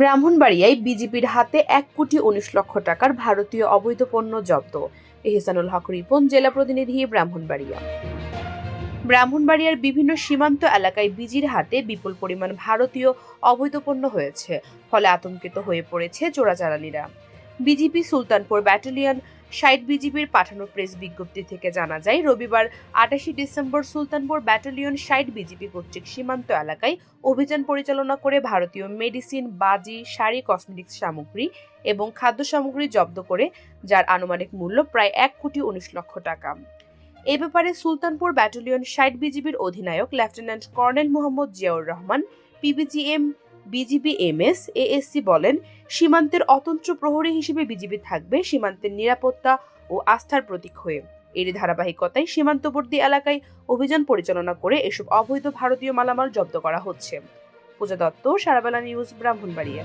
ব্রাহ্মণবাড়িয়ায় বিজেপির হাতে এক কোটি উনিশ লক্ষ টাকার ভারতীয় অবৈধ পণ্য জব্দ। এহসানুল হক রিপন, জেলা প্রতিনিধি, ব্রাহ্মণবাড়িয়া। ব্রাহ্মণবাড়িয়ার বিভিন্ন সীমান্ত এলাকায় বিজির হাতে বিপুল পরিমাণ ভারতীয় অবৈধ পণ্য হয়েছে, ফলে আতঙ্কিত হয়ে পড়েছে চোরাচালানিরা। বিজিপি সুলতানপুর ব্যাটালিয়ন ষাট বিজিবির পাঠানো প্রেস বিজ্ঞপ্তি থেকে জানা যায়, রবিবার আটাশি ডিসেম্বর সুলতানপুর ব্যাটালিয়ন ষাট বিজিবি কর্তৃক সীমান্ত এলাকায় অভিযান পরিচালনা করে ভারতীয় মেডিসিন, বাজি, শাড়ি, কসমেটিক্স সামগ্রী এবং খাদ্য সামগ্রী জব্দ করে, যার আনুমানিক মূল্য প্রায় এক কোটি উনিশ লক্ষ টাকা। এ ব্যাপারে সুলতানপুর ব্যাটালিয়ন ষাট বিজিবির অধিনায়ক lieutenant colonel Mohammad Ziaur Rahman, PBGM BGB M S ASC বলেন, সীমান্তের অতন্ত্র প্রহরী হিসেবে বিজিবি থাকবে সীমান্তের নিরাপত্তা ও আস্থার প্রতীক হয়ে। এর ধারাবাহিকতায় সীমান্তবর্তী এলাকায় অভিযান পরিচালনা করে এসব অবৈধ ভারতীয় মালামাল জব্দ করা হচ্ছে। পূজা দত্ত, সারাবেলা নিউজ, ব্রাহ্মণবাড়িয়া।